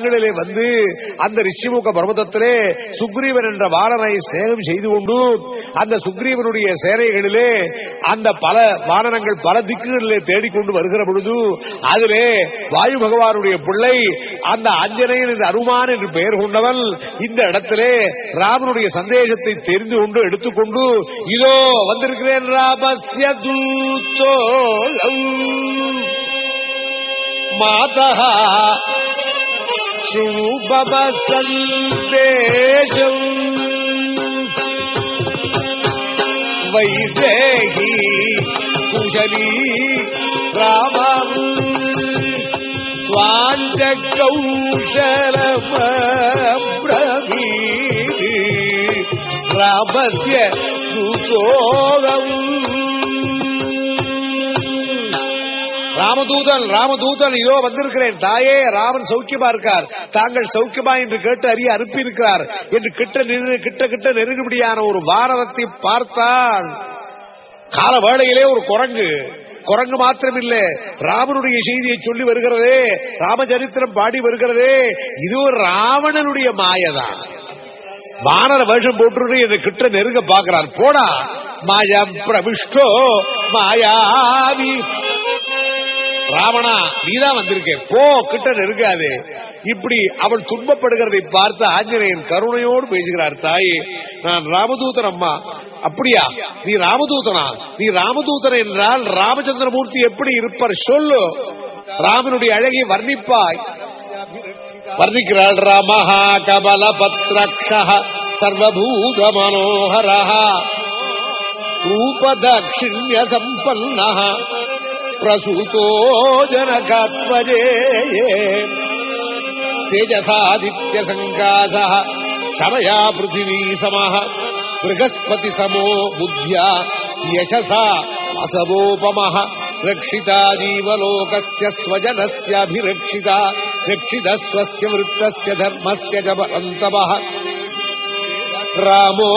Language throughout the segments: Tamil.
இடங்களிலே வந்து அந்த ரிஷிமுக பர்வதத்திலே சுக்ரீவன் என்ற வானரை சேகம் செய்து கொண்டு அந்த சுக்ரீவனுடைய சேனைகளிலே அந்த பல வானனங்கள் பல திக்குகளிலே தேடிக்கொண்டு வருகிற பொழுது அதிலே வாயு பகவானுடைய பிள்ளை அந்த அஞ்சனையில் அருமான் என்று பெயர் கொண்டவன் இந்த இடத்திலே ராமனுடைய சந்தேகத்தை தெரிந்து கொண்டு எடுத்துக்கொண்டு இதோ வந்திருக்கிறேன் ராமஸ்ய தூத்தோ மாதா శుభవ సందేశం వైదేహి కుశలీ రామం వాంచ కౌశలమ్రవీ రామస్య సుతోగం ராமதூதன் ராமதூதன் இதோ வந்திருக்கிறேன். தாயே ராமன் சௌக்கியமா இருக்கார். தாங்கள் சௌக்கியமா என்று கேட்டு அறிய அனுப்பி இருக்கிறார் என்று கிட்ட நின்று- கிட்ட கிட்ட நெருங்குபடியான ஒரு வானரத்தை பார்த்தான் கால வேளையிலே ஒரு குரங்கு. குரங்கு மாத்திரமில்ல. ராமனுடைய செய்தியை சொல்லி வருகிறதே. ராமச்சரித்திரம் பாடி வருகிறதே. இது ஒரு ராவணனுடைய மாயதான். வானர வேஷம் போட்டு என்னை கிட்ட நெருங்க பாக்குறார் போடா மாயம் பிரவிஷ்டோ மாயாவி ராவணா நீதான் வந்திருக்க. போ கிட்ட நெருங்காது. இப்படி அவள் துன்பப்படுகிறதை பார்த்து ஆஞ்சநேயன் கருணையோடு பேசுகிறார் தாயே நான் ராமதூதன் அம்மா. அப்படியா? நீ ராமதூதனா? நீ ராமதூதன் என்றால் ராமச்சந்திரமூர்த்தி எப்படி இருப்பார் சொல்லு. ராமனுடைய அழகை வர்ணிப்பாய். வர்ணிக்கிறாள் ரமஹா கபல பத்ரக்ஷ சர்வபூத மனோகர ரூபதட்சிண்ய சம்பன்ன प्रसूतो जनकात्मजे तेजसादित्यसङ्काशः क्षमया पृथिवी समः बृहस्पति समो बुद्ध्या यशसा असवोपमः रक्षिता जीवलोकस्य स्वजनस्याभिरक्षिता रक्षितः स्वस्य वृत्तस्य धर्मस्य च परन्तवः रामो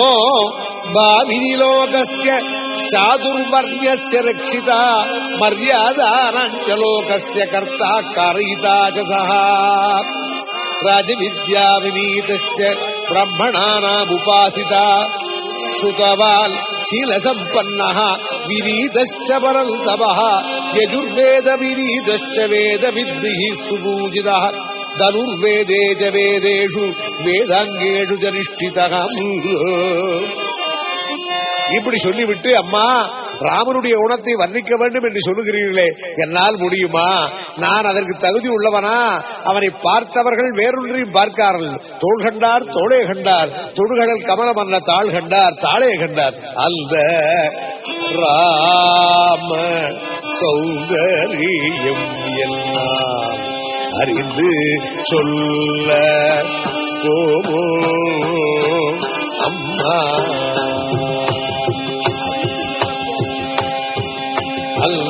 भाविनिलोकस्य चादुर्वर्यस्य रक्षिता मर्यादा लोकस्य कर्ता कारयिता च सः। राजविद्याविनीतश्च ब्रह्मणानामुपासिता श्रुतवान् शीलसम्पन्नः विरीतश्च परन्तपः यजुर्वेदविरीतश्च वेदविद्भिः सुपूजितः, धनुर्वेदे च वेदेषु वेदाङ्गेषु च निष्ठितः। இப்படி சொல்லிவிட்டு அம்மா ராமனுடைய குணத்தை வர்ணிக்க வேண்டும் என்று சொல்லுகிறீர்களே. என்னால் முடியுமா? நான் அதற்கு தகுதி உள்ளவனா? அவனை பார்த்தவர்கள் வேறொன்றையும் பார்க்கார்கள். தோள் கண்டார் தோளே கண்டார். தொடுகடல் கமலம் அல்ல தாள் கண்டார் தாளே கண்டார். அந்த ராம அந்த ராம சௌந்தரியம் எல்லாம் அறிந்து சொல்ல போமோ? அம்மா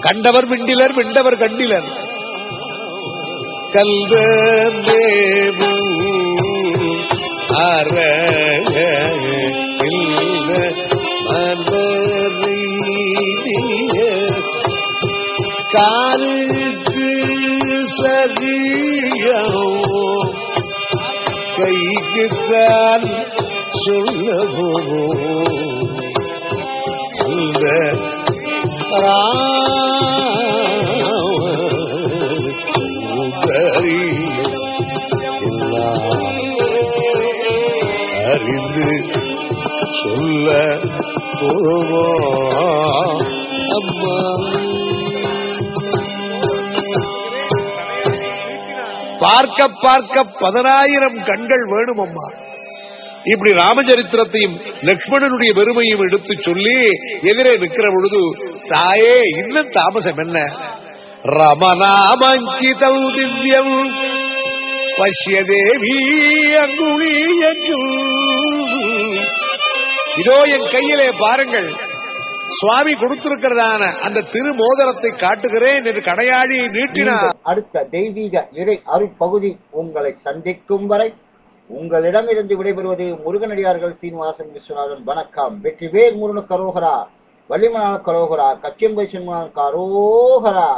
கண்டவர் விண்டிலர் விண்டவர் கண்டிலர். கல்வேவு அறக இல்ல காலுக்கு சரியோ கைக்குத்தான் சொல்லவோ அந்த அறிந்து சொல்ல போவோ அம்மா பார்க்க பார்க்க பதினாயிரம் கண்கள் வேணும் அம்மா. இப்படி ராமச்சரித்திரத்தையும் லக்ஷ்மணனுடைய பெருமையும் எடுத்து சொல்லி எதிரே நிற்கிற பொழுது தாயே இன்னும் தாமசம் என்ன? ரமநாமங்கிதௌ திவ்யம் பஷ்ய தேவி இதோ என் கையிலே பாருங்கள் சுவாமி கொடுத்திருக்கிறதான அந்த திருமோதரத்தை காட்டுகிறேன் என்று கடையாழி நீட்டினார். அடுத்த தெய்வீக இறை அருட்பகுதி உங்களை சந்திக்கும் வரை உங்களிடமிருந்து விடைபெறுவது முருகனடியார்கள் சீனிவாசன் விஸ்வநாதன். வணக்கம். வெற்றிவேல் முருகனுக்கு கரோகரா வள்ளிமனால் கரோகரா கச்சியம்பை சிம்மனால் கரோகரா.